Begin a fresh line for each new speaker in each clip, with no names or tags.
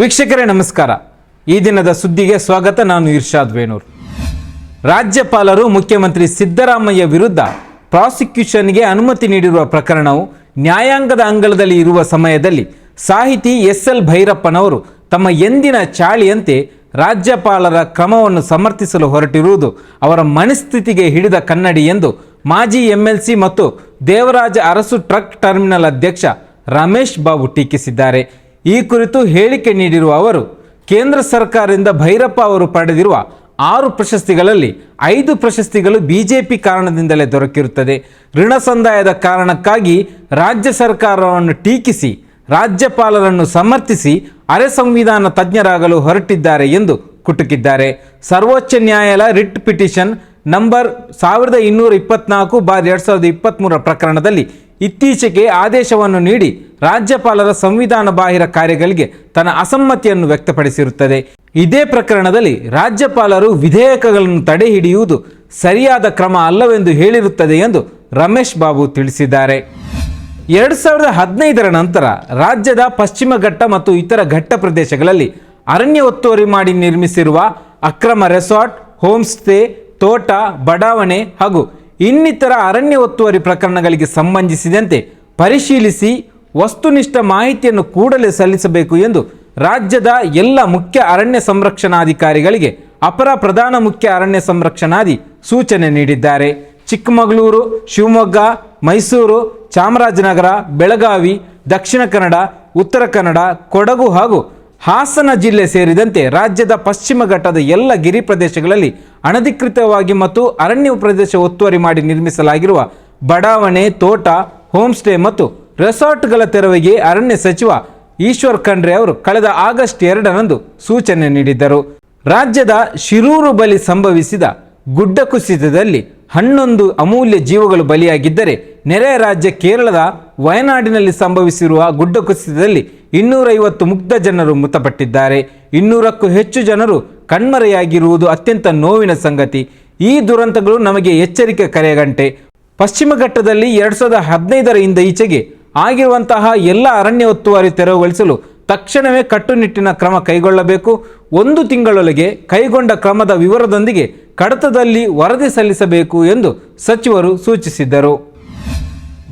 ವೀಕ್ಷಕರೇ, ನಮಸ್ಕಾರ. ಈ ದಿನದ ಸುದ್ದಿಗೆ ಸ್ವಾಗತ ನಾನು ಇರ್ಷಾದ್ ವೇಣೂರ್ ರಾಜ್ಯಪಾಲರು, ಮುಖ್ಯಮಂತ್ರಿ ಸಿದ್ದರಾಮಯ್ಯ ವಿರುದ್ಧ ಪ್ರಾಸಿಕ್ಯೂಷನ್ಗೆ ಅನುಮತಿ ನೀಡಿರುವ ಪ್ರಕರಣವು ನ್ಯಾಯಾಂಗದ ಅಂಗಳದಲ್ಲಿ ಇರುವ ಸಮಯದಲ್ಲಿ ಸಾಹಿತಿ ಎಸ್ ಎಲ್ ಭೈರಪ್ಪನವರು ತಮ್ಮ ಎಂದಿನ ಚಾಳಿಯಂತೆ ರಾಜ್ಯಪಾಲರ ಕ್ರಮವನ್ನು ಸಮರ್ಥಿಸಲು ಹೊರಟಿರುವುದು ಅವರ ಮನಸ್ಥಿತಿಗೆ ಹಿಡಿದ ಕನ್ನಡಿ ಎಂದು ಮಾಜಿ ಎಂಎಲ್ಸಿ ಮತ್ತು ದೇವರಾಜ ಅರಸು ಟ್ರಕ್ ಟರ್ಮಿನಲ್ ಅಧ್ಯಕ್ಷ ರಮೇಶ್ ಬಾಬು ಟೀಕಿಸಿದ್ದಾರೆ. ಈ ಕುರಿತು ಹೇಳಿಕೆ ನೀಡಿರುವ ಅವರು, ಕೇಂದ್ರ ಸರ್ಕಾರದಿಂದ ಭೈರಪ್ಪ ಅವರು ಪಡೆದಿರುವ ಆರು ಪ್ರಶಸ್ತಿಗಳಲ್ಲಿ ಐದು ಪ್ರಶಸ್ತಿಗಳು ಬಿಜೆಪಿ ಕಾರಣದಿಂದಲೇ ದೊರಕಿರುತ್ತದೆ. ಋಣ ಸಂದಾಯದ ಕಾರಣಕ್ಕಾಗಿ ರಾಜ್ಯ ಸರ್ಕಾರವನ್ನು ಟೀಕಿಸಿ, ರಾಜ್ಯಪಾಲರನ್ನು ಸಮರ್ಥಿಸಿ ಅರೆ ಸಂವಿಧಾನ ತಜ್ಞರಾಗಲು ಹೊರಟಿದ್ದಾರೆ ಎಂದು ಕುಟುಕಿದ್ದಾರೆ. ಸರ್ವೋಚ್ಚ ನ್ಯಾಯಾಲಯ ರಿಟ್ ಪಿಟಿಷನ್ ನಂಬರ್ ಸಾವಿರದ ಇನ್ನೂರ ಇಪ್ಪತ್ನಾಲ್ಕು ಬಾರ್ ಎರಡು ಸಾವಿರದ ಇಪ್ಪತ್ತ್ಮೂರರ ಪ್ರಕರಣದಲ್ಲಿ ಇತ್ತೀಚೆಗೆ ಆದೇಶವನ್ನು ನೀಡಿ ರಾಜ್ಯಪಾಲರ ಸಂವಿಧಾನ ಬಾಹಿರ ಕಾರ್ಯಗಳಿಗೆ ತನ್ನ ಅಸಮ್ಮತಿಯನ್ನು ವ್ಯಕ್ತಪಡಿಸಿರುತ್ತದೆ. ಇದೇ ಪ್ರಕರಣದಲ್ಲಿ ರಾಜ್ಯಪಾಲರು ವಿಧೇಯಕಗಳನ್ನು ತಡೆ ಹಿಡಿಯುವುದು ಸರಿಯಾದ ಕ್ರಮ ಅಲ್ಲವೆಂದು ಹೇಳಿರುತ್ತದೆ ಎಂದು ರಮೇಶ್ ಬಾಬು ತಿಳಿಸಿದ್ದಾರೆ. ಎರಡು ಸಾವಿರದ ಹದಿನೈದರ ನಂತರ ರಾಜ್ಯದ ಪಶ್ಚಿಮ ಘಟ್ಟ ಮತ್ತು ಇತರ ಘಟ್ಟ ಪ್ರದೇಶಗಳಲ್ಲಿ ಅರಣ್ಯ ಒತ್ತುವರಿ ಮಾಡಿ ನಿರ್ಮಿಸಿರುವ ಅಕ್ರಮ ರೆಸಾರ್ಟ್ ಹೋಮ್ ಸ್ಟೇ ತೋಟ, ಬಡಾವಣೆ ಹಾಗೂ ಇನ್ನಿತರ ಅರಣ್ಯ ಒತ್ತುವರಿ ಪ್ರಕರಣಗಳಿಗೆ ಸಂಬಂಧಿಸಿದಂತೆ ಪರಿಶೀಲಿಸಿ ವಸ್ತುನಿಷ್ಠ ಮಾಹಿತಿಯನ್ನು ಕೂಡಲೇ ಸಲ್ಲಿಸಬೇಕು ಎಂದು ರಾಜ್ಯದ ಎಲ್ಲ ಮುಖ್ಯ ಅರಣ್ಯ ಸಂರಕ್ಷಣಾಧಿಕಾರಿಗಳಿಗೆ ಅಪರ ಪ್ರಧಾನ ಮುಖ್ಯ ಅರಣ್ಯ ಸಂರಕ್ಷಣಾಧಿ ಸೂಚನೆ ನೀಡಿದ್ದಾರೆ. ಚಿಕ್ಕಮಗಳೂರು, ಶಿವಮೊಗ್ಗ, ಮೈಸೂರು, ಚಾಮರಾಜನಗರ, ಬೆಳಗಾವಿ, ದಕ್ಷಿಣ ಕನ್ನಡ, ಉತ್ತರ ಕನ್ನಡ, ಕೊಡಗು ಹಾಗೂ ಹಾಸನ ಜಿಲ್ಲೆ ಸೇರಿದಂತೆ ರಾಜ್ಯದ ಪಶ್ಚಿಮ ಘಟ್ಟದ ಎಲ್ಲ ಗಿರಿ ಪ್ರದೇಶಗಳಲ್ಲಿ ಅನಧಿಕೃತವಾಗಿ ಮತ್ತು ಅರಣ್ಯ ಪ್ರದೇಶ ಒತ್ತುವರಿ ಮಾಡಿ ನಿರ್ಮಿಸಲಾಗಿರುವ ಬಡಾವಣೆ, ತೋಟ ಹೋಮ್ ಸ್ಟೇ ಮತ್ತು ರೆಸಾರ್ಟ್ಗಳ ತೆರವಿಗೆ ಅರಣ್ಯ ಸಚಿವ ಈಶ್ವರ್ ಖಂಡ್ರೆ ಅವರು ಕಳೆದ ಆಗಸ್ಟ್ ಎರಡರಂದು ಸೂಚನೆ ನೀಡಿದ್ದರು. ರಾಜ್ಯದ ಶಿರೂರು ಬಳಿ ಸಂಭವಿಸಿದ ಗುಡ್ಡ ಕುಸಿತದಲ್ಲಿ ಹನ್ನೊಂದು ಅಮೂಲ್ಯ ಜೀವಗಳು ಬಲಿಯಾಗಿದ್ದರೆ ನೆರೆಯ ರಾಜ್ಯ ಕೇರಳದ ವಯನಾಡಿನಲ್ಲಿ ಸಂಭವಿಸಿರುವ ಗುಡ್ಡ ಕುಸಿತದಲ್ಲಿ ಇನ್ನೂರೈವತ್ತು ಮುಗ್ಧ ಜನರು ಮೃತಪಟ್ಟಿದ್ದಾರೆ. ಇನ್ನೂರಕ್ಕೂ ಹೆಚ್ಚು ಜನರು ಕಣ್ಮರೆಯಾಗಿರುವುದು ಅತ್ಯಂತ ನೋವಿನ ಸಂಗತಿ. ಈ ದುರಂತಗಳು ನಮಗೆ ಎಚ್ಚರಿಕೆ ಕರೆಗಂಟೆ ಪಶ್ಚಿಮ ಘಟ್ಟದಲ್ಲಿ ಎರಡು ಸಾವಿರದ ಹದಿನೈದರಿಂದ ಈಚೆಗೆ ಆಗಿರುವಂತಹ ಎಲ್ಲ ಅರಣ್ಯ ಒತ್ತುವರಿ ತೆರವುಗೊಳಿಸಲು ತಕ್ಷಣವೇ ಕಟ್ಟುನಿಟ್ಟಿನ ಕ್ರಮ ಕೈಗೊಳ್ಳಬೇಕು. ಒಂದು ತಿಂಗಳೊಳಗೆ ಕೈಗೊಂಡ ಕ್ರಮದ ವಿವರದೊಂದಿಗೆ ಕಡತದಲ್ಲಿ ವರದಿ ಸಲ್ಲಿಸಬೇಕು ಎಂದು ಸಚಿವರು ಸೂಚಿಸಿದ್ದರು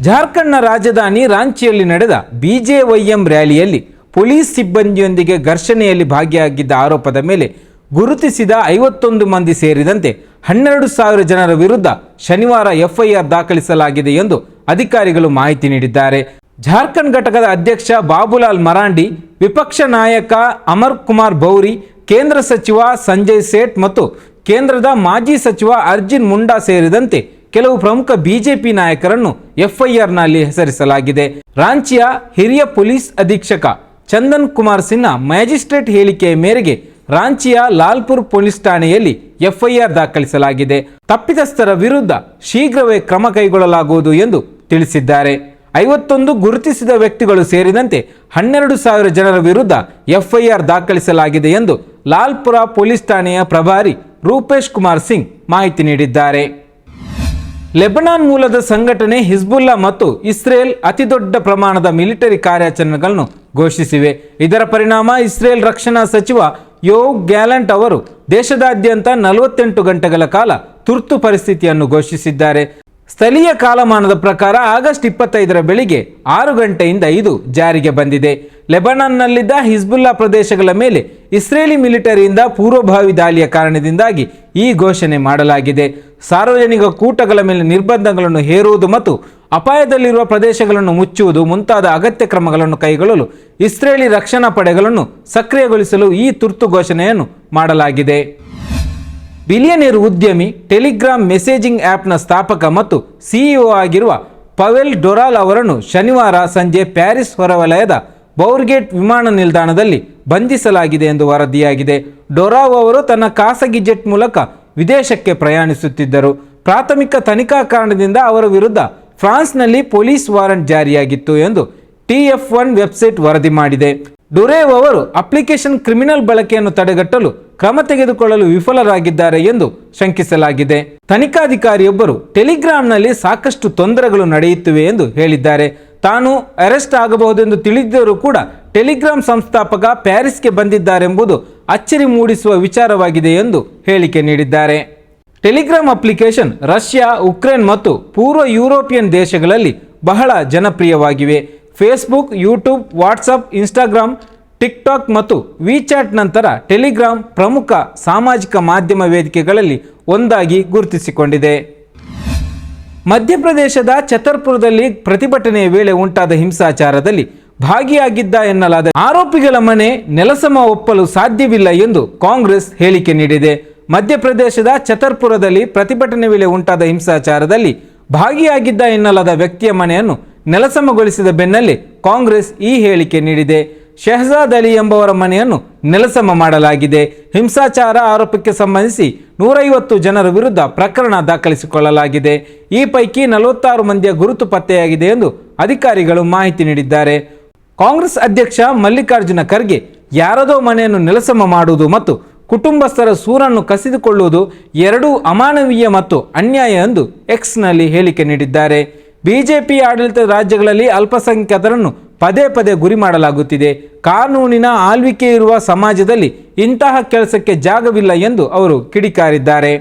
ಜಾರ್ಖಂಡ್ನ ರಾಜಧಾನಿ ರಾಂಚಿಯಲ್ಲಿ ನಡೆದ ಬಿಜೆವೈಎಂ ರ್ಯಾಲಿಯಲ್ಲಿ ಪೊಲೀಸ್ ಸಿಬ್ಬಂದಿಯೊಂದಿಗೆ ಘರ್ಷಣೆಯಲ್ಲಿ ಭಾಗಿಯಾಗಿದ್ದ ಆರೋಪದ ಮೇಲೆ ಗುರುತಿಸಿದ ಐವತ್ತೊಂದು ಮಂದಿ ಸೇರಿದಂತೆ ಹನ್ನೆರಡು ಸಾವಿರ ಜನರ ವಿರುದ್ಧ ಶನಿವಾರ ಎಫ್ಐಆರ್ ದಾಖಲಿಸಲಾಗಿದೆ ಎಂದು ಅಧಿಕಾರಿಗಳು ಮಾಹಿತಿ ನೀಡಿದ್ದಾರೆ. ಜಾರ್ಖಂಡ್ ಘಟಕದ ಅಧ್ಯಕ್ಷ ಬಾಬುಲಾಲ್ ಮರಾಂಡಿ, ವಿಪಕ್ಷ ನಾಯಕ ಅಮರ್ ಕುಮಾರ್ ಬೌರಿ, ಕೇಂದ್ರ ಸಚಿವ ಸಂಜಯ್ ಸೇಠ್ ಮತ್ತು ಕೇಂದ್ರದ ಮಾಜಿ ಸಚಿವ ಅರ್ಜುನ್ ಮುಂಡಾ ಸೇರಿದಂತೆ ಕೆಲವು ಪ್ರಮುಖ ಬಿಜೆಪಿ ನಾಯಕರನ್ನು ಎಫ್ಐಆರ್ನಲ್ಲಿ ಹೆಸರಿಸಲಾಗಿದೆ. ರಾಂಚಿಯ ಹಿರಿಯ ಪೊಲೀಸ್ ಅಧೀಕ್ಷಕ ಚಂದನ್ ಕುಮಾರ್ ಸಿನ್ಹಾ ಮ್ಯಾಜಿಸ್ಟ್ರೇಟ್ ಹೇಳಿಕೆಯ ಮೇರೆಗೆ ರಾಂಚಿಯ ಲಾಲ್ಪುರ್ ಪೊಲೀಸ್ ಠಾಣೆಯಲ್ಲಿ ಎಫ್ಐಆರ್ ದಾಖಲಿಸಲಾಗಿದೆ. ತಪ್ಪಿತಸ್ಥರ ವಿರುದ್ಧ ಶೀಘ್ರವೇ ಕ್ರಮ ಕೈಗೊಳ್ಳಲಾಗುವುದು ಎಂದು ತಿಳಿಸಿದ್ದಾರೆ. ಐವತ್ತೊಂದು ಗುರುತಿಸಿದ ವ್ಯಕ್ತಿಗಳು ಸೇರಿದಂತೆ ಹನ್ನೆರಡು ಸಾವಿರ ಜನರ ವಿರುದ್ಧ ಎಫ್ಐಆರ್ ದಾಖಲಿಸಲಾಗಿದೆ ಎಂದು ಲಾಲ್ಪುರ ಪೊಲೀಸ್ ಠಾಣೆಯ ಪ್ರಭಾರಿ ರೂಪೇಶ್ ಕುಮಾರ್ ಸಿಂಗ್ ಮಾಹಿತಿ ನೀಡಿದ್ದಾರೆ. ಲೆಬನಾನ್ ಮೂಲದ ಸಂಘಟನೆ ಹಿಜ್ಬುಲ್ಲಾ ಮತ್ತು ಇಸ್ರೇಲ್ ಅತಿದೊಡ್ಡ ಪ್ರಮಾಣದ ಮಿಲಿಟರಿ ಕಾರ್ಯಾಚರಣೆಗಳನ್ನು ಘೋಷಿಸಿವೆ. ಇದರ ಪರಿಣಾಮ ಇಸ್ರೇಲ್ ರಕ್ಷಣಾ ಸಚಿವ ಯೋ ಗ್ಯಾಲಂಟ್ ಅವರು ದೇಶದಾದ್ಯಂತ ನಲವತ್ತೆಂಟು ಗಂಟೆಗಳ ಕಾಲ ತುರ್ತು ಪರಿಸ್ಥಿತಿಯನ್ನು ಘೋಷಿಸಿದ್ದಾರೆ. ಸ್ಥಳೀಯ ಕಾಲಮಾನದ ಪ್ರಕಾರ ಆಗಸ್ಟ್ ಇಪ್ಪತ್ತೈದರ ಬೆಳಿಗ್ಗೆ ಆರು ಗಂಟೆಯಿಂದ ಇದು ಜಾರಿಗೆ ಬಂದಿದೆ. ಲೆಬನಾನ್ನಲ್ಲಿದ್ದ ಹಿಜ್ಬುಲ್ಲಾ ಪ್ರದೇಶಗಳ ಮೇಲೆ ಇಸ್ರೇಲಿ ಮಿಲಿಟರಿಯಿಂದ ಪೂರ್ವಭಾವಿ ದಾಳಿಯ ಕಾರಣದಿಂದಾಗಿ ಈ ಘೋಷಣೆ ಮಾಡಲಾಗಿದೆ. ಸಾರ್ವಜನಿಕ ಕೂಟಗಳ ಮೇಲೆ ನಿರ್ಬಂಧಗಳನ್ನು ಹೇರುವುದು ಮತ್ತು ಅಪಾಯದಲ್ಲಿರುವ ಪ್ರದೇಶಗಳನ್ನು ಮುಚ್ಚುವುದು ಮುಂತಾದ ಅಗತ್ಯ ಕ್ರಮಗಳನ್ನು ಕೈಗೊಳ್ಳಲು ಇಸ್ರೇಲಿ ರಕ್ಷಣಾ ಪಡೆಗಳನ್ನು ಸಕ್ರಿಯಗೊಳಿಸಲು ಈ ತುರ್ತು ಘೋಷಣೆಯನ್ನು ಮಾಡಲಾಗಿದೆ. ಬಿಲಿಯನೇರ್ ಉದ್ಯಮಿ ಟೆಲಿಗ್ರಾಮ್ ಮೆಸೇಜಿಂಗ್ ಆ್ಯಪ್ನ ಸ್ಥಾಪಕ ಮತ್ತು ಸಿಇಒ ಆಗಿರುವ ಪವೆಲ್ ಡೊರಾಲ್ ಅವರನ್ನು ಶನಿವಾರ ಸಂಜೆ ಪ್ಯಾರಿಸ್ ಹೊರವಲಯದ ಬೌರ್ಗೇಟ್ ವಿಮಾನ ನಿಲ್ದಾಣದಲ್ಲಿ ಬಂಧಿಸಲಾಗಿದೆ ಎಂದು ವರದಿಯಾಗಿದೆ. ಡೊರಾವ್ ಅವರು ತನ್ನ ಖಾಸಗಿ ಜೆಟ್ ಮೂಲಕ ವಿದೇಶಕ್ಕೆ ಪ್ರಯಾಣಿಸುತ್ತಿದ್ದರು. ಪ್ರಾಥಮಿಕ ತನಿಖಾ ಕಾರಣದಿಂದ ಅವರ ವಿರುದ್ಧ ಫ್ರಾನ್ಸ್ನಲ್ಲಿ ಪೊಲೀಸ್ ವಾರೆಂಟ್ ಜಾರಿಯಾಗಿತ್ತು ಎಂದು ಟಿಎಫ್ ಒನ್ ವೆಬ್ಸೈಟ್ ವರದಿ ಮಾಡಿದೆ. ಡುರೇವ್ ಅವರು ಅಪ್ಲಿಕೇಶನ್ ಕ್ರಿಮಿನಲ್ ಬಳಕೆಯನ್ನು ತಡೆಗಟ್ಟಲು ಕ್ರಮ ತೆಗೆದುಕೊಳ್ಳಲು ವಿಫಲರಾಗಿದ್ದಾರೆ ಎಂದು ಶಂಕಿಸಲಾಗಿದೆ. ತನಿಖಾಧಿಕಾರಿಯೊಬ್ಬರು ಟೆಲಿಗ್ರಾಂನಲ್ಲಿ ಸಾಕಷ್ಟು ತೊಂದರೆಗಳು ನಡೆಯುತ್ತಿವೆ ಎಂದು ಹೇಳಿದ್ದಾರೆ. ತಾನು ಅರೆಸ್ಟ್ ಆಗಬಹುದೆಂದು ತಿಳಿದಿದ್ದರೂ ಕೂಡ ಟೆಲಿಗ್ರಾಮ್ ಸಂಸ್ಥಾಪಕ ಪ್ಯಾರಿಸ್ಗೆ ಬಂದಿದ್ದಾರೆಂಬುದು ಅಚ್ಚರಿ ಮೂಡಿಸುವ ವಿಚಾರವಾಗಿದೆ ಎಂದು ಹೇಳಿಕೆ ನೀಡಿದ್ದಾರೆ. ಟೆಲಿಗ್ರಾಮ್ ಅಪ್ಲಿಕೇಶನ್ ರಷ್ಯಾ, ಉಕ್ರೇನ್ ಮತ್ತು ಪೂರ್ವ ಯುರೋಪಿಯನ್ ದೇಶಗಳಲ್ಲಿ ಬಹಳ ಜನಪ್ರಿಯವಾಗಿವೆ. Facebook, YouTube, WhatsApp Instagram TikTok ಮತ್ತು ವಿಚಾಟ್ ನಂತರ ಟೆಲಿಗ್ರಾಮ್ ಪ್ರಮುಖ ಸಾಮಾಜಿಕ ಮಾಧ್ಯಮ ವೇದಿಕೆಗಳಲ್ಲಿ ಒಂದಾಗಿ ಗುರುತಿಸಿಕೊಂಡಿದೆ. ಮಧ್ಯಪ್ರದೇಶದ ಛತರ್ಪುರದಲ್ಲಿ ಪ್ರತಿಭಟನೆಯ ವೇಳೆ ಉಂಟಾದ ಹಿಂಸಾಚಾರದಲ್ಲಿ ಭಾಗಿಯಾಗಿದ್ದ ಎನ್ನಲಾದ ಆರೋಪಿಗಳ ಮನೆ ನೆಲಸಮ ಒಪ್ಪಲು ಸಾಧ್ಯವಿಲ್ಲ ಎಂದು ಕಾಂಗ್ರೆಸ್ ಹೇಳಿಕೆ ನೀಡಿದೆ. ಮಧ್ಯಪ್ರದೇಶದ ಛತರ್ಪುರದಲ್ಲಿ ಪ್ರತಿಭಟನೆ ವೇಳೆ ಉಂಟಾದ ಹಿಂಸಾಚಾರದಲ್ಲಿ ಭಾಗಿಯಾಗಿದ್ದ ಎನ್ನಲಾದ ವ್ಯಕ್ತಿಯ ಮನೆಯನ್ನು ನೆಲಸಮಗೊಳಿಸಿದ ಬೆನ್ನಲ್ಲೇ ಕಾಂಗ್ರೆಸ್ ಈ ಹೇಳಿಕೆ ನೀಡಿದೆ. ಶಹಜಾದ್ ಅಲಿ ಎಂಬವರ ಮನೆಯನ್ನು ನೆಲಸಮ ಮಾಡಲಾಗಿದೆ. ಹಿಂಸಾಚಾರ ಆರೋಪಕ್ಕೆ ಸಂಬಂಧಿಸಿ ನೂರೈವತ್ತು ಜನರ ವಿರುದ್ಧ ಪ್ರಕರಣ ದಾಖಲಿಸಿಕೊಳ್ಳಲಾಗಿದೆ. ಈ ಪೈಕಿ ನಲವತ್ತಾರು ಮಂದಿಯ ಗುರುತು ಪತ್ತೆಯಾಗಿದೆ ಎಂದು ಅಧಿಕಾರಿಗಳು ಮಾಹಿತಿ ನೀಡಿದ್ದಾರೆ. ಕಾಂಗ್ರೆಸ್ ಅಧ್ಯಕ್ಷ ಮಲ್ಲಿಕಾರ್ಜುನ ಖರ್ಗೆ ಯಾರದೋ ಮನೆಯನ್ನು ನೆಲಸಮ ಮಾಡುವುದು ಮತ್ತು ಕುಟುಂಬಸ್ಥರ ಸೂರನ್ನು ಕಸಿದುಕೊಳ್ಳುವುದು ಎರಡೂ ಅಮಾನವೀಯ ಮತ್ತು ಅನ್ಯಾಯ ಎಂದು ಎಕ್ಸ್ನಲ್ಲಿ ಹೇಳಿಕೆ ನೀಡಿದ್ದಾರೆ. ಬಿಜೆಪಿ ಆಡಳಿತ ರಾಜ್ಯಗಳಲ್ಲಿ ಅಲ್ಪಸಂಖ್ಯಾತರನ್ನು ಪದೇ ಪದೇ ಗುರಿ ಮಾಡಲಾಗುತ್ತಿದೆ. ಕಾನೂನಿನ ಆಳ್ವಿಕೆ ಇರುವ ಸಮಾಜದಲ್ಲಿ ಇಂತಹ ಕೆಲಸಕ್ಕೆ ಜಾಗವಿಲ್ಲ ಎಂದು ಅವರು ಕಿಡಿಕಾರಿದ್ದಾರೆ.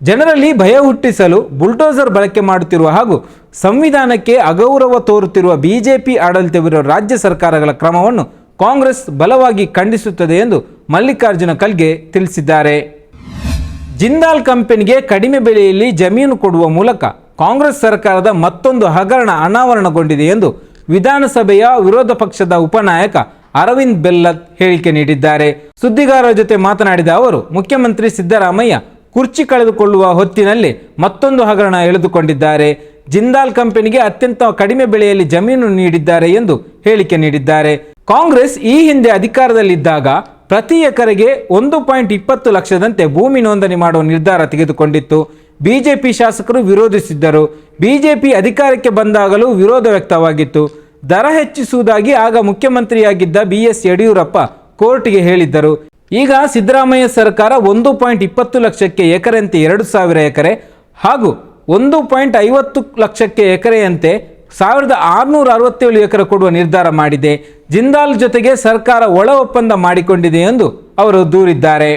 ಜನರಲ್ಲಿ ಭಯ ಹುಟ್ಟಿಸಲು ಬುಲ್ಡೋಸರ್ ಬಳಕೆ ಮಾಡುತ್ತಿರುವ ಹಾಗೂ ಸಂವಿಧಾನಕ್ಕೆ ಅಗೌರವ ತೋರುತ್ತಿರುವ ಬಿಜೆಪಿ ಆಡಳಿತವಿರುವ ರಾಜ್ಯ ಸರ್ಕಾರಗಳ ಕ್ರಮವನ್ನು ಕಾಂಗ್ರೆಸ್ ಬಲವಾಗಿ ಖಂಡಿಸುತ್ತದೆ ಎಂದು ಮಲ್ಲಿಕಾರ್ಜುನ ಖಲ್ಗೆ ತಿಳಿಸಿದ್ದಾರೆ. ಜಿಂದಾಲ್ ಕಂಪನಿಗೆ ಕಡಿಮೆ ಬೆಲೆಯಲ್ಲಿ ಜಮೀನು ಕೊಡುವ ಮೂಲಕ ಕಾಂಗ್ರೆಸ್ ಸರ್ಕಾರದ ಮತ್ತೊಂದು ಹಗರಣ ಅನಾವರಣಗೊಂಡಿದೆ ಎಂದು ವಿಧಾನಸಭೆಯ ವಿರೋಧ ಪಕ್ಷದ ಉಪನಾಯಕ ಅರವಿಂದ್ ಬೆಲ್ಲತ್ ಹೇಳಿಕೆ ನೀಡಿದ್ದಾರೆ. ಸುದ್ದಿಗಾರರ ಜೊತೆ ಮಾತನಾಡಿದ ಅವರು, ಮುಖ್ಯಮಂತ್ರಿ ಸಿದ್ದರಾಮಯ್ಯ ಕುರ್ಚಿ ಕಳೆದುಕೊಳ್ಳುವ ಹೊತ್ತಿನಲ್ಲಿ ಮತ್ತೊಂದು ಹಗರಣ ಎಳೆದುಕೊಂಡಿದ್ದಾರೆ. ಜಿಂದಾಲ್ ಕಂಪನಿಗೆ ಅತ್ಯಂತ ಕಡಿಮೆ ಬೆಲೆಯಲ್ಲಿ ಜಮೀನು ನೀಡಿದ್ದಾರೆ ಎಂದು ಹೇಳಿಕೆ ನೀಡಿದ್ದಾರೆ. ಕಾಂಗ್ರೆಸ್ ಈ ಹಿಂದೆ ಅಧಿಕಾರದಲ್ಲಿದ್ದಾಗ ಪ್ರತಿ ಎಕರೆಗೆ ಒಂದು ಪಾಯಿಂಟ್ ಇಪ್ಪತ್ತು ಲಕ್ಷದಂತೆ ಭೂಮಿ ನೋಂದಣಿ ಮಾಡುವ ನಿರ್ಧಾರ ತೆಗೆದುಕೊಂಡಿತ್ತು. ಬಿಜೆಪಿ ಶಾಸಕರು ವಿರೋಧಿಸಿದ್ದರು. ಬಿಜೆಪಿ ಅಧಿಕಾರಕ್ಕೆ ಬಂದಾಗಲೂ ವಿರೋಧ ವ್ಯಕ್ತವಾಗಿತ್ತು. ದರ ಹೆಚ್ಚಿಸುವುದಾಗಿ ಆಗ ಮುಖ್ಯಮಂತ್ರಿಯಾಗಿದ್ದ ಬಿ ಎಸ್ ಯಡಿಯೂರಪ್ಪ ಕೋರ್ಟ್ಗೆ ಹೇಳಿದ್ದರು. ಈಗ ಸಿದ್ದರಾಮಯ್ಯ ಸರ್ಕಾರ ಒಂದು ಪಾಯಿಂಟ್ ಇಪ್ಪತ್ತು ಲಕ್ಷಕ್ಕೆ ಎಕರೆಯಂತೆ ಎರಡು ಸಾವಿರ ಎಕರೆ ಹಾಗೂ ಒಂದು ಪಾಯಿಂಟ್ ಐವತ್ತು ಲಕ್ಷಕ್ಕೆ ಎಕರೆಯಂತೆ ಸಾವಿರದ ಆರುನೂರ ಅರವತ್ತೇಳು ಎಕರೆ ಕೊಡುವ ನಿರ್ಧಾರ ಮಾಡಿದೆ. ಜಿಂದಾಲ್ ಜೊತೆಗೆ ಸರ್ಕಾರ ಒಳ ಒಪ್ಪಂದ ಮಾಡಿಕೊಂಡಿದೆ ಎಂದು ಅವರು ದೂರಿದ್ದಾರೆ.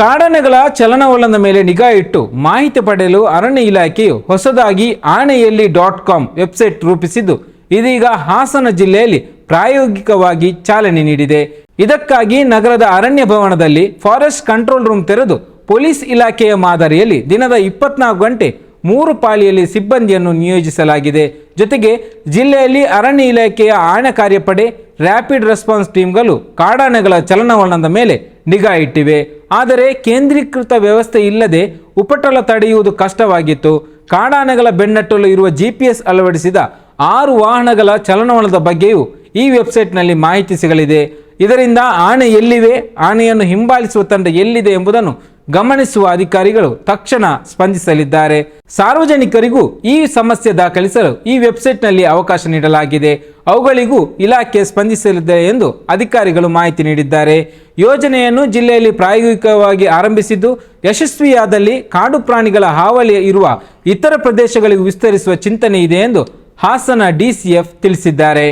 ಕಾಡಾನೆಗಳ ಚಲನವಲನದ ಮೇಲೆ ನಿಗಾ ಇಟ್ಟು ಮಾಹಿತಿ ಪಡೆಯಲು ಅರಣ್ಯ ಇಲಾಖೆಯು ಹೊಸದಾಗಿ ಆನೆಯಲ್ಲಿ ಡಾಟ್ ಕಾಮ್ ವೆಬ್ಸೈಟ್ ರೂಪಿಸಿದ್ದು, ಇದೀಗ ಹಾಸನ ಜಿಲ್ಲೆಯಲ್ಲಿ ಪ್ರಾಯೋಗಿಕವಾಗಿ ಚಾಲನೆ ನೀಡಿದೆ. ಇದಕ್ಕಾಗಿ ನಗರದ ಅರಣ್ಯ ಭವನದಲ್ಲಿ ಫಾರೆಸ್ಟ್ ಕಂಟ್ರೋಲ್ ರೂಮ್ ತೆರೆದು ಪೊಲೀಸ್ ಇಲಾಖೆಯ ಮಾದರಿಯಲ್ಲಿ ದಿನದ ಇಪ್ಪತ್ನಾಲ್ಕು ಗಂಟೆ ಮೂರು ಪಾಳಿಯಲ್ಲಿ ಸಿಬ್ಬಂದಿಯನ್ನು ನಿಯೋಜಿಸಲಾಗಿದೆ. ಜೊತೆಗೆ ಜಿಲ್ಲೆಯಲ್ಲಿ ಅರಣ್ಯ ಇಲಾಖೆಯ ಆಣೆ ಕಾರ್ಯಪಡೆ ರ್ಯಾಪಿಡ್ ರೆಸ್ಪಾನ್ಸ್ ಟೀಮ್ಗಳು ಕಾಡಾನೆಗಳ ಚಲನವಲನದ ಮೇಲೆ ನಿಗಾ ಇಟ್ಟಿವೆ. ಆದರೆ ಕೇಂದ್ರೀಕೃತ ವ್ಯವಸ್ಥೆ ಇಲ್ಲದೆ ಉಪಟಳ ತಡೆಯುವುದು ಕಷ್ಟವಾಗಿತ್ತು. ಕಾಡಾನೆಗಳ ಬೆನ್ನಟ್ಟಲು ಇರುವ ಜಿಪಿಎಸ್ ಅಳವಡಿಸಿದ ಆರು ವಾಹನಗಳ ಚಲನವಲನದ ಬಗ್ಗೆಯೂ ಈ ವೆಬ್ಸೈಟ್ನಲ್ಲಿ ಮಾಹಿತಿ ಸಿಗಲಿದೆ. ಇದರಿಂದ ಆನೆ ಎಲ್ಲಿವೆ, ಆನೆಯನ್ನು ಹಿಂಬಾಲಿಸುವ ತಂಡ ಎಲ್ಲಿದೆ ಎಂಬುದನ್ನು ಗಮನಿಸುವ ಅಧಿಕಾರಿಗಳು ತಕ್ಷಣ ಸ್ಪಂದಿಸಲಿದ್ದಾರೆ. ಸಾರ್ವಜನಿಕರಿಗೂ ಈ ಸಮಸ್ಯೆ ದಾಖಲಿಸಲು ಈ ವೆಬ್ಸೈಟ್ನಲ್ಲಿ ಅವಕಾಶ ನೀಡಲಾಗಿದೆ. ಅವುಗಳಿಗೂ ಇಲಾಖೆ ಸ್ಪಂದಿಸಲಿದೆ ಎಂದು ಅಧಿಕಾರಿಗಳು ಮಾಹಿತಿ ನೀಡಿದ್ದಾರೆ. ಯೋಜನೆಯನ್ನು ಜಿಲ್ಲೆಯಲ್ಲಿ ಪ್ರಾಯೋಗಿಕವಾಗಿ ಆರಂಭಿಸಿದ್ದು, ಯಶಸ್ವಿಯಾದಲ್ಲಿ ಕಾಡು ಪ್ರಾಣಿಗಳ ಹಾವಳಿ ಇರುವ ಇತರ ಪ್ರದೇಶಗಳಿಗೂ ವಿಸ್ತರಿಸುವ ಚಿಂತನೆ ಇದೆ ಎಂದು ಹಾಸನ ಡಿಸಿಎಫ್ ತಿಳಿಸಿದ್ದಾರೆ.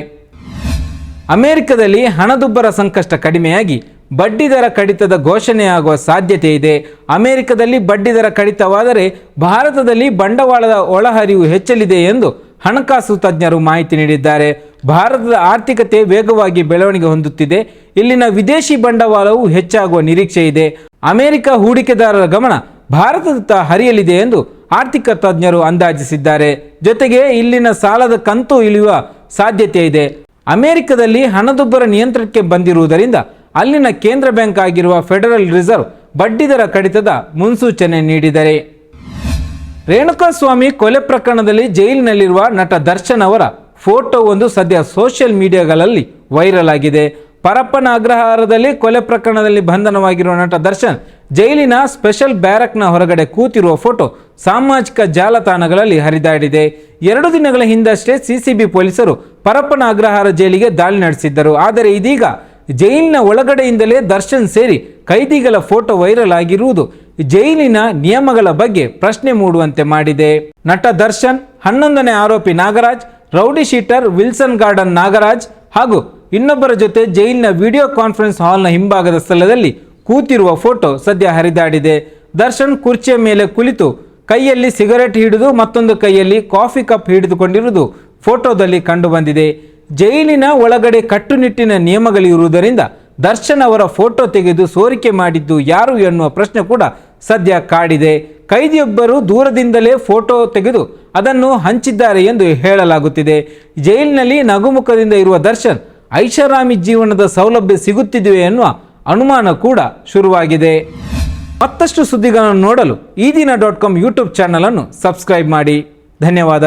ಅಮೆರಿಕದಲ್ಲಿ ಹಣದುಬ್ಬರ ಸಂಕಷ್ಟ ಕಡಿಮೆಯಾಗಿ ಬಡ್ಡಿದರ ಕಡಿತದ ಘೋಷಣೆಯಾಗುವ ಸಾಧ್ಯತೆ ಇದೆ. ಅಮೆರಿಕದಲ್ಲಿ ಬಡ್ಡಿದರ ಕಡಿತವಾದರೆ ಭಾರತದಲ್ಲಿ ಬಂಡವಾಳದ ಒಳಹರಿವು ಹೆಚ್ಚಲಿದೆ ಎಂದು ಹಣಕಾಸು ತಜ್ಞರು ಮಾಹಿತಿ ನೀಡಿದ್ದಾರೆ. ಭಾರತದ ಆರ್ಥಿಕತೆ ವೇಗವಾಗಿ ಬೆಳವಣಿಗೆ ಹೊಂದುತ್ತಿದೆ. ಇಲ್ಲಿನ ವಿದೇಶಿ ಬಂಡವಾಳವು ಹೆಚ್ಚಾಗುವ ನಿರೀಕ್ಷೆ ಇದೆ. ಅಮೆರಿಕ ಹೂಡಿಕೆದಾರರ ಗಮನ ಭಾರತದತ್ತ ಹರಿಯಲಿದೆ ಎಂದು ಆರ್ಥಿಕ ತಜ್ಞರು ಅಂದಾಜಿಸಿದ್ದಾರೆ. ಜೊತೆಗೆ ಇಲ್ಲಿನ ಸಾಲದ ಕಂತು ಇಳಿಯುವ ಸಾಧ್ಯತೆ ಇದೆ. ಅಮೆರಿಕದಲ್ಲಿ ಹಣದುಬ್ಬರ ನಿಯಂತ್ರಣಕ್ಕೆ ಬಂದಿರುವುದರಿಂದ ಅಲ್ಲಿನ ಕೇಂದ್ರ ಬ್ಯಾಂಕ್ ಆಗಿರುವ ಫೆಡರಲ್ ರಿಸರ್ವ್ ಬಡ್ಡಿದರ ಕಡಿತದ ಮುನ್ಸೂಚನೆ ನೀಡಿದರೆ. ರೇಣುಕಾಸ್ವಾಮಿ ಕೊಲೆ ಪ್ರಕರಣದಲ್ಲಿ ಜೈಲಿನಲ್ಲಿರುವ ನಟ ದರ್ಶನ್ ಅವರ ಫೋಟೋ ಒಂದು ಸದ್ಯ ಸೋಷಿಯಲ್ ಮೀಡಿಯಾಗಳಲ್ಲಿ ವೈರಲ್ ಆಗಿದೆ. ಪರಪ್ಪನ ಅಗ್ರಹಾರದಲ್ಲಿ ಕೊಲೆ ಪ್ರಕರಣದಲ್ಲಿ ಬಂಧನವಾಗಿರುವ ನಟ ದರ್ಶನ್ ಜೈಲಿನ ಸ್ಪೆಷಲ್ ಬ್ಯಾರಕ್ನ ಹೊರಗಡೆ ಕೂತಿರುವ ಫೋಟೋ ಸಾಮಾಜಿಕ ಜಾಲತಾಣಗಳಲ್ಲಿ ಹರಿದಾಡಿದೆ. ಎರಡು ದಿನಗಳ ಹಿಂದಷ್ಟೇ ಸಿಸಿಬಿ ಪೊಲೀಸರು ಪರಪ್ಪನ ಅಗ್ರಹಾರ ಜೈಲಿಗೆ ದಾಳಿ ನಡೆಸಿದ್ದರು. ಆದರೆ ಇದೀಗ ಜೈಲಿನ ಒಳಗಡೆಯಿಂದಲೇ ದರ್ಶನ್ ಸೇರಿ ಕೈದಿಗಳ ಫೋಟೋ ವೈರಲ್ ಆಗಿರುವುದು ಜೈಲಿನ ನಿಯಮಗಳ ಬಗ್ಗೆ ಪ್ರಶ್ನೆ ಮೂಡುವಂತೆ ಮಾಡಿದೆ. ನಟ ದರ್ಶನ್, ಹನ್ನೊಂದನೇ ಆರೋಪಿ Nagaraj, rowdy sheeter Wilson Garden Nagaraj ಹಾಗೂ ಇನ್ನೊಬ್ಬರ ಜೊತೆ ಜೈಲಿನ ವಿಡಿಯೋ ಕಾನ್ಫರೆನ್ಸ್ ಹಾಲ್ನ ಹಿಂಭಾಗದ ಸ್ಥಳದಲ್ಲಿ ಕೂತಿರುವ ಫೋಟೋ ಸದ್ಯ ಹರಿದಾಡಿದೆ. ದರ್ಶನ್ ಕುರ್ಚಿಯ ಮೇಲೆ ಕುಳಿತು ಕೈಯಲ್ಲಿ ಸಿಗರೆಟ್ ಹಿಡಿದು ಮತ್ತೊಂದು ಕೈಯಲ್ಲಿ ಕಾಫಿ ಕಪ್ ಹಿಡಿದುಕೊಂಡಿರುವುದು ಫೋಟೋದಲ್ಲಿ ಕಂಡುಬಂದಿದೆ. ಜೈಲಿನ ಒಳಗಡೆ ಕಟ್ಟುನಿಟ್ಟಿನ ನಿಯಮಗಳಿರುವುದರಿಂದ ದರ್ಶನ್ ಅವರ ಫೋಟೋ ತೆಗೆದು ಸೋರಿಕೆ ಮಾಡಿದ್ದು ಯಾರು ಎನ್ನುವ ಪ್ರಶ್ನೆ ಕೂಡ ಸದ್ಯ ಕಾಡಿದೆ. ಕೈದಿಯೊಬ್ಬರು ದೂರದಿಂದಲೇ ಫೋಟೋ ತೆಗೆದು ಅದನ್ನು ಹಂಚಿದ್ದಾರೆ ಎಂದು ಹೇಳಲಾಗುತ್ತಿದೆ. ಜೈಲಿನಲ್ಲಿ ನಗುಮುಖದಿಂದ ಇರುವ ದರ್ಶನ್ ಐಷಾರಾಮಿ ಜೀವನದ ಸೌಲಭ್ಯ ಸಿಗುತ್ತಿದೆ ಎನ್ನುವ ಅನುಮಾನ ಕೂಡ ಶುರುವಾಗಿದೆ. ಮತ್ತಷ್ಟು ಸುದ್ದಿಗಳನ್ನು ನೋಡಲು Ee Dina dot com YouTube ಚಾನಲನ್ನು ಸಬ್ಸ್ಕ್ರೈಬ್ ಮಾಡಿ. ಧನ್ಯವಾದ.